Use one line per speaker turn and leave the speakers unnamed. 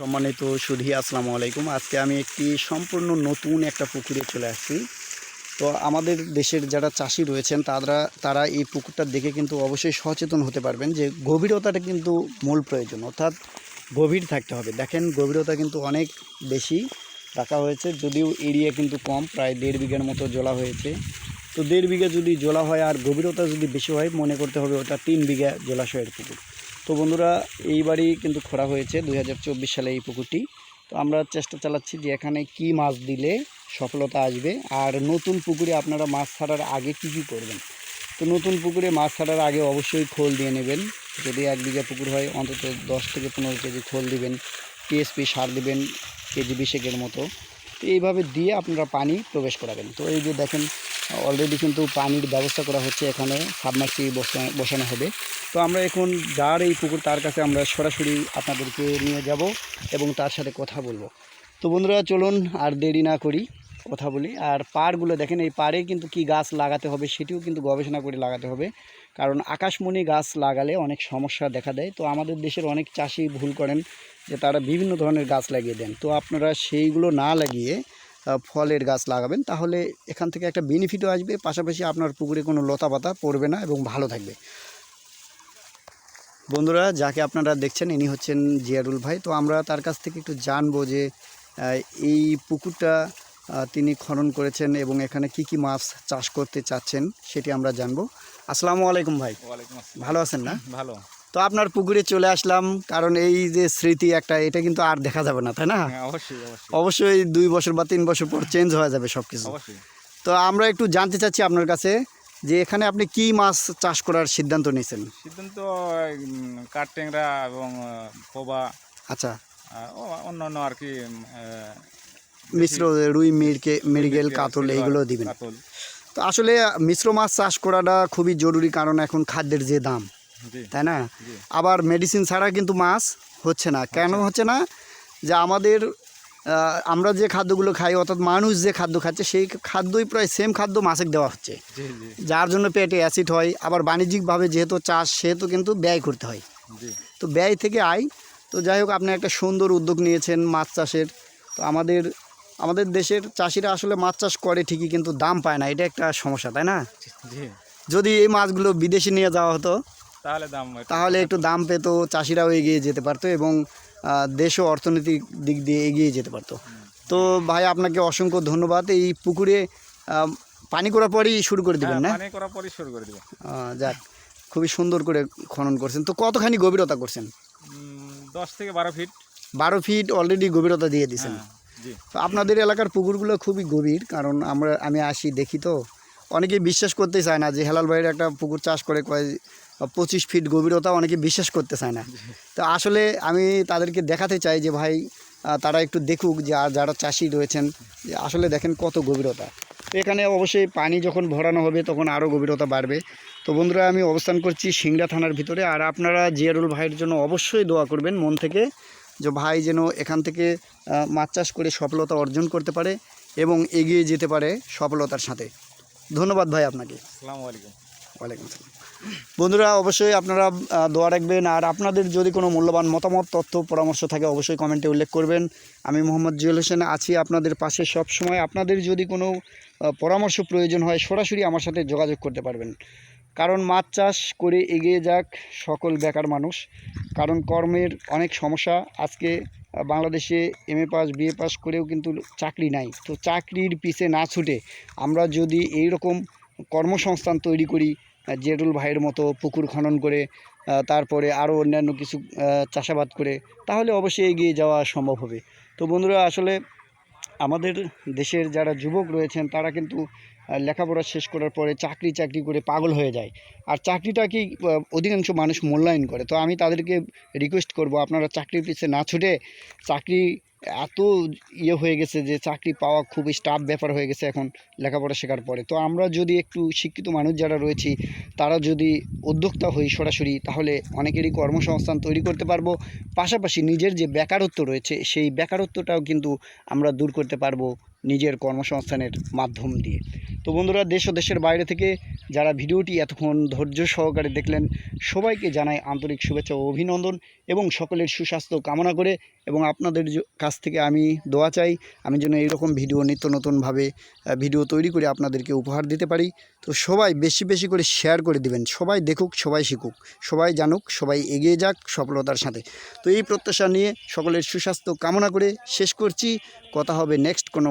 সম্মানিত সুধী, আসসালামু আলাইকুম। আজকে আমি একটি সম্পূর্ণ নতুন একটা পুকুরে চলে আসছি। তো আমাদের দেশের যারা চাষি রয়েছেন, তারা তারা এই পুকুরটা দেখে কিন্তু অবশ্যই সচেতন হতে পারবেন যে গভীরতাটা কিন্তু মূল প্রয়োজন, অর্থাৎ গভীর থাকতে হবে। দেখেন, গভীরতা কিন্তু অনেক বেশি রাখা হয়েছে, যদিও এরিয়া কিন্তু কম, প্রায় দেড় বিঘার মতো জলা হয়েছে। তো দেড় বিঘা যদি জলা হয় আর গভীরতা যদি বেশি হয়, মনে করতে হবে ওটা তিন বিঘা জলাশয়ের পুকুর। তো বন্ধুরা এইবারই কিন্তু খোঁড়া হয়েছে দুই হাজার চব্বিশ সালে এই পুকুরটি। তো আমরা চেষ্টা চালাচ্ছি যে এখানে কি মাছ দিলে সফলতা আসবে, আর নতুন পুকুরে আপনারা মাছ ছাড়ার আগে কী কী করবেন? তো নতুন পুকুরে মাছ ছাড়ার আগে অবশ্যই খোল দিয়ে নেবেন। যদি এক বিঘা পুকুর হয়, অন্তত দশ থেকে পনেরো কেজি খোল দিবেন টিএসপি সার দিবেন, কেজি বিশেকের মতো। তো এইভাবে দিয়ে আপনারা পানি প্রবেশ করাবেন। তো এই যে দেখেন অলরেডি কিন্তু পানির ব্যবস্থা করা হচ্ছে এখানে সাবমার্সি বসানো হবে। তো আমরা এখন যার এই পুকুর, তার কাছে আমরা সরাসরি আপনাদেরকে নিয়ে যাব এবং তার সাথে কথা বলব। তো বন্ধুরা, চলুন আর দেরি না করি কথা বলি। আর পাড়গুলো দেখেন, এই পাড়ে কিন্তু কি গাছ লাগাতে হবে সেটিও কিন্তু গবেষণা করে লাগাতে হবে। কারণ আকাশমণি গাছ লাগালে অনেক সমস্যা দেখা দেয়। তো আমাদের দেশের অনেক চাষি ভুল করেন যে তারা বিভিন্ন ধরনের গাছ লাগিয়ে দেন। তো আপনারা সেইগুলো না লাগিয়ে ফলের গাছ লাগাবেন। তাহলে এখান থেকে একটা বেনিফিটও আসবে। পাশাপাশি আপনার পুকুরে কোনো লতা পাতা পড়বে না এবং ভালো থাকবে। বন্ধুরা যাকে আপনারা দেখছেন ইনি হচ্ছেন জিয়ারুল ভাই। তো আমরা তার কাছ থেকে একটু জানব যে এই পুকুরটা তিনি খনন করেছেন এবং এখানে কি কি মাছ চাষ করতে চাচ্ছেন সেটি আমরা জানব। আসসালামু আলাইকুম ভাই। ভালো আছেন না?
ভালো।
তো আপনার পুকুরে চলে আসলাম কারণ এই যে স্মৃতি একটা এটা কিন্তু আর দেখা যাবে না তাই না?
হ্যাঁ অবশ্যই অবশ্যই।
অবশ্যই দুই বছর বা তিন বছর পর চেঞ্জ হয়ে যাবে সব কিছু তো আমরা একটু জানতে চাচ্ছি আপনার কাছে যে এখানে আপনি কি মাছ চাষ করার সিদ্ধান্ত নিয়েছেন?
সিদ্ধান্ত কাঠটেংরা এবং পোবা
আচ্ছা।
অন্যান্য আর কি
মিশ্র রুই মিরকে মৃগেল কাতল এইগুলো দিবেন। তো আসলে মিশ্র মাছ চাষ করাটা খুবই জরুরি কারণ এখন খাদ্যের যে দাম তাই না? আবার মেডিসিন ছাড়া কিন্তু মাছ হচ্ছে না। কেন হচ্ছে না? যে আমাদের আমরা যে খাদ্যগুলো খাই অর্থাৎ মানুষ যে খাদ্য খাচ্ছে সেই খাদ্যই প্রায় সেম খাদ্য মাছে দেওয়া হচ্ছে। যার জন্য পেটে অ্যাসিড হয় আবার বাণিজ্যিকভাবে যেহেতু চাষ সেহেতু কিন্তু ব্যয় করতে হয়। তো ব্যয় থেকে আয়। তো যাই হোক আপনি একটা সুন্দর উদ্যোগ নিয়েছেন মাছ চাষের। তো আমাদের আমাদের দেশের চাষিরা আসলে মাছ চাষ করে ঠিকই কিন্তু দাম পায় না। এটা একটা সমস্যা তাই না? যদি এই মাছগুলো বিদেশে নিয়ে যাওয়া হতো
তাহলে দাম
তাহলে একটু দাম পেতো চাষিরাও এগিয়ে যেতে পারতো এবং দেশও অর্থনৈতিক দিক দিয়ে এগিয়ে যেতে পারতো। তো ভাই আপনাকে অসংখ্য ধন্যবাদ। এই পুকুরে পানি করার পরই শুরু করে দিবেন
হ্যাঁ,
না?
পানি করার পরই শুরু করে দিব
যাক খুবই সুন্দর করে খনন করছেন। তো কতখানি গভীরতা করছেন?
দশ থেকে বারো ফিট।
বারো ফিট অলরেডি গভীরতা দিয়ে দিছেন।
হ্যাঁ
তো আপনাদের এলাকার পুকুরগুলো খুবই গভীর কারণ আমরা আমি আসি দেখি তো। অনেকে বিশ্বাস করতে চায় না যে হেলাল ভাইয়ের একটা পুকুর চাষ করে কয় পঁচিশ ফিট গভীরতা অনেকে বিশ্বাস করতে চায় না। তো আসলে আমি তাদেরকে দেখাতে চাই যে ভাই তারা একটু দেখুক যে আর যারা চাষি রয়েছেন, যে আসলে দেখেন কত গভীরতা। এখানে অবশ্যই পানি যখন ভরানো হবে তখন আরও গভীরতা বাড়বে। তো বন্ধুরা, আমি অবস্থান করছি সিংড়া থানার ভিতরে। আর আপনারা জিয়ারুল ভাইয়ের জন্য অবশ্যই দোয়া করবেন মন থেকে, যে ভাই যেন এখান থেকে মাছ চাষ করে সফলতা অর্জন করতে পারে এবং এগিয়ে যেতে পারে সফলতার সাথে। ধন্যবাদ ভাই আপনাকে।
আসসালামু আলাইকুম।
ওয়ালাইকুম আসসালাম। বন্ধুরা, অবশ্যই আপনারা দোয়া রাখবেন। আর আপনাদের যদি কোনো মূল্যবান মতামত, তথ্য, পরামর্শ থাকে, অবশ্যই কমেন্টে উল্লেখ করবেন। আমি মোহাম্মদ জুয়েল হোসেন আছি আপনাদের পাশে সব সময় আপনাদের যদি কোনো পরামর্শ প্রয়োজন হয়, সরাসরি আমার সাথে যোগাযোগ করতে পারবেন। কারণ মাছ চাষ করে এগিয়ে যাক সকল বেকার মানুষ। কারণ কর্মের অনেক সমস্যা। আজকে বাংলাদেশে M A pass BA pass করেও কিন্তু চাকরি নাই। তো চাকরির পিছে না ছুটে আমরা যদি এই রকম কর্মসংস্থান তৈরি করি জেরুল ভাইয়ের মতো পুকুর খনন করে তারপরে আরও অন্যান্য কিছু চাষাবাদ করে, তাহলে অবশ্যই এগিয়ে যাওয়া সম্ভব হবে। তো বন্ধুরা, আসলে আমাদের দেশের যারা যুবক রয়েছেন, তারা কিন্তু লেখাপড়া শেষ করার পরে চাকরি চাকরি করে পাগল হয়ে যায়। আর চাকরিটাকেই অধিকাংশ মানুষ মূল্যায়ন করে। তো আমি তাদেরকে রিকোয়েস্ট করব, আপনারা চাকরির পিছে না ছুটে চাকরি এত ইয়ে হয়ে গেছে যে চাকরি পাওয়া খুবই স্টাফ ব্যাপার হয়ে গেছে এখন লেখাপড়া শেখার পরে। তো আমরা যদি একটু শিক্ষিত মানুষ যারা রয়েছি, তারা যদি উদ্যোক্তা হই সরাসরি, তাহলে অনেকেরই কর্মসংস্থান তৈরি করতে পারব। পাশাপাশি নিজের যে বেকারত্ব রয়েছে, সেই বেকারত্বটাও কিন্তু আমরা দূর করতে পারব। নিজের কর্মসংস্থানের মাধ্যম দিয়ে। তো বন্ধুরা, দেশ ও দেশের বাইরে থেকে যারা ভিডিওটি এতক্ষণ ধৈর্য সহকারে দেখলেন, সবাইকে জানাই আন্তরিক শুভেচ্ছা ও অভিনন্দন এবং সকলের সুস্বাস্থ্য কামনা করে এবং আপনাদের কাছ থেকে আমি দোয়া চাই, আমি যেন এইরকম ভিডিও নিত্য নতুনভাবে ভিডিও তৈরি করে আপনাদেরকে উপহার দিতে পারি। তো সবাই বেশি বেশি করে শেয়ার করে দিবেন, সবাই দেখুক, সবাই শিখুক, সবাই জানুক, সবাই এগিয়ে যাক সফলতার সাথে। তো এই প্রত্যাশা নিয়ে সকলের সুস্বাস্থ্য কামনা করে শেষ করছি। কথা হবে নেক্সট কোনো